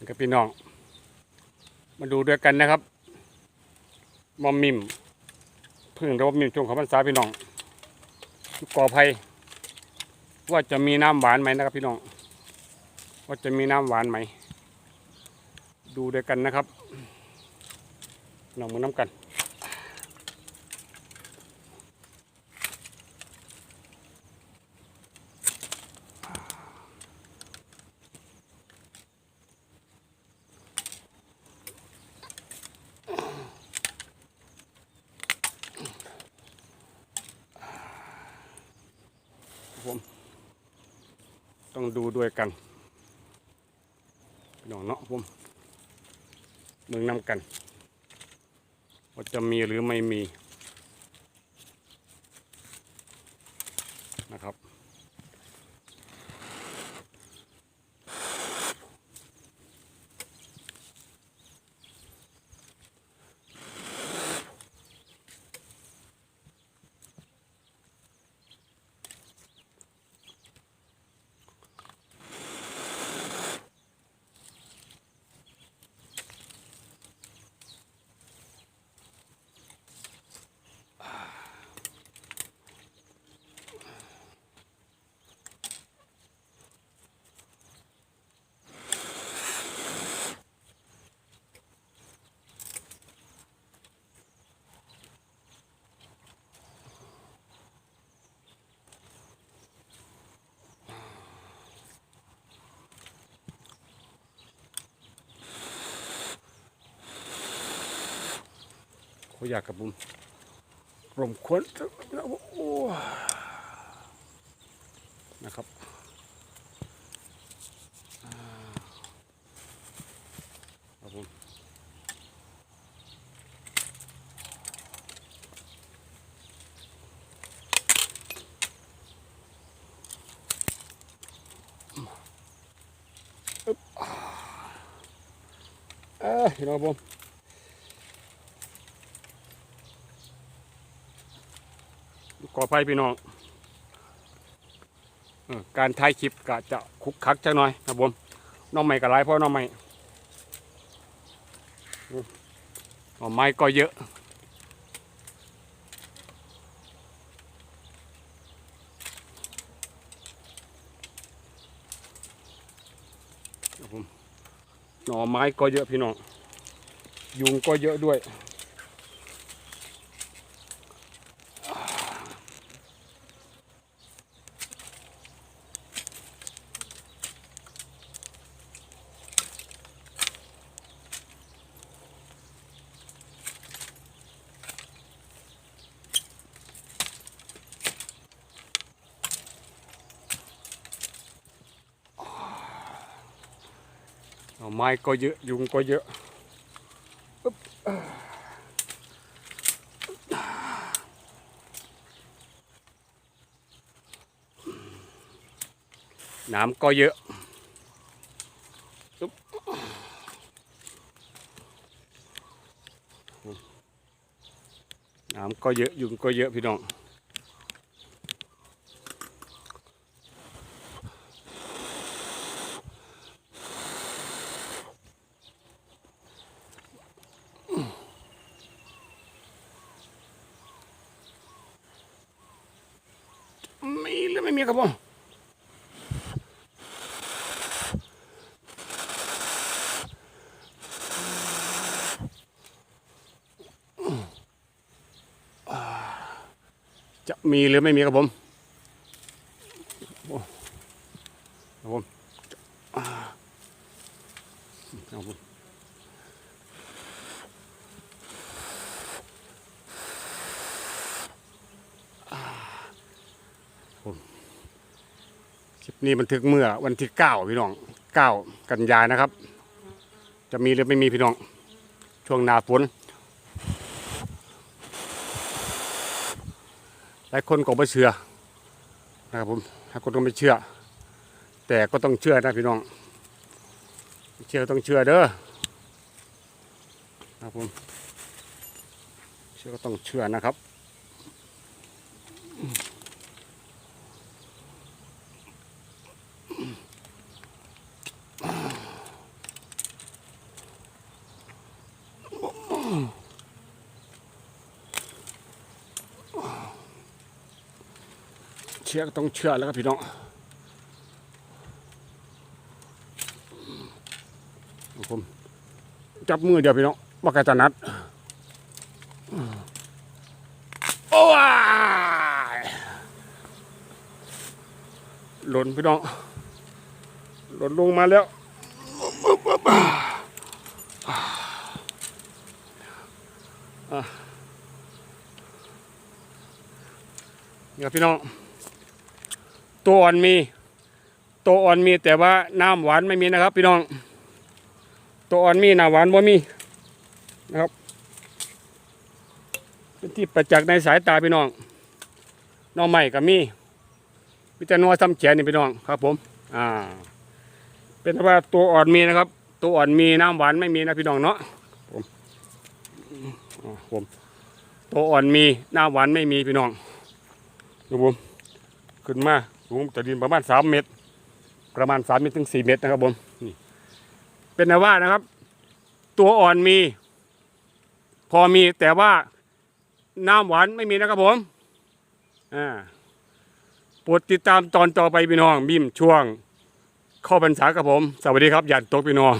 นครับพี่น้อง มาดูด้วยกันนะครับมอมมิมเพึ่งระบบมิมช่วงของพรรษาพี่น้องก่อภัยว่าจะมีน้ำหวานไหมนะครับพี่น้อง ว่าจะมีน้ำหวานไหม ดูด้วยกันนะครับน้องมือน้ำกัน ผม ต้องดูด้วยกันพี่น้องเนาะผมเมืองนำกันว่าจะมีหรือไม่มี เขาอยากกับบุญรมควนนะครับอ่าครับผมเอ้ยพี่น้องครับผม ขออภัยพี่น้องอการถ่ายคลิปก็จะคุกคักจังหน่อยครับผมน้องใหม่ก็หลายเพราะน้องใหม่หน่อไม้ก็เยอะหน่อไม้ก็เยอะพี่น้องยุงก็เยอะด้วย ไม้ก็เยอะยุงก็เยอะน้ำก็เยอะน้ำก็เยอะยุงก็เยอะพี่น้อง มีหรือไม่มีครับผมจะมีหรือไม่มีครับผมโอ้ครับผมอ่าครับผมค ลิปนี้บันทึกเมื่อวันที่เก้าพี่น้องเก้ากันยายนะครับ จะมีหรือไม่มีพี่น้อง ช่วงหนาฝนหลายคนก็ไม่เชื่อนะครับผมหลายคนก็ไม่เชื่อ แต่ก็ต้องเชื่อนะพี่น้อง เชื่อต้องเชื่อเด้อนะครับผมเชื่อก็ต้องเชื่อนะครับ เชื่อก็ต้องเชื่อแล้วครับพี่น้องผมจับมือเดียวพี่น้องว่ากระนัดโอ้ยหล่นพี่น้องหล่นลงมาแล้วอะนี่ครับพี่น้อง ตัวอ่อนมี ตัวอ่อนมีแต่ว่าน้ำหวานไม่มีนะครับ พี่น้อง ตัวอ่อนมีน้ำหวานบ่มีนะครับเป็นที่ประจักษ์ในสายตาพี่น้องน้องใหม่กับมีมีแต่นัวซ้ำแขนนี่พี่น้องครับ ผมอ่าเป็นว่าตัวอ่อนมีนะครับ ตัวอ่อนมีน้ำหวานไม่มีนะพี่น้องเนาะผมผมตัวอ่อนมีน้ำหวานไม่มีพี่น้องดูผมขึ้นมา สูงจากดินประมาณสามเมตร ประมาณสามเมตรถึงสี่เมตรนะครับผมนี่เป็นนว่านะครับ ตัวอ่อนมี พอมีแต่ว่าน้ำหวานไม่มีนะครับผมอ่าโปรดติดตามตอนต่อไปพี่น้อง บิมช่วง เข้าพรรษากับผม สวัสดีครับหยาดตกพี่น้อง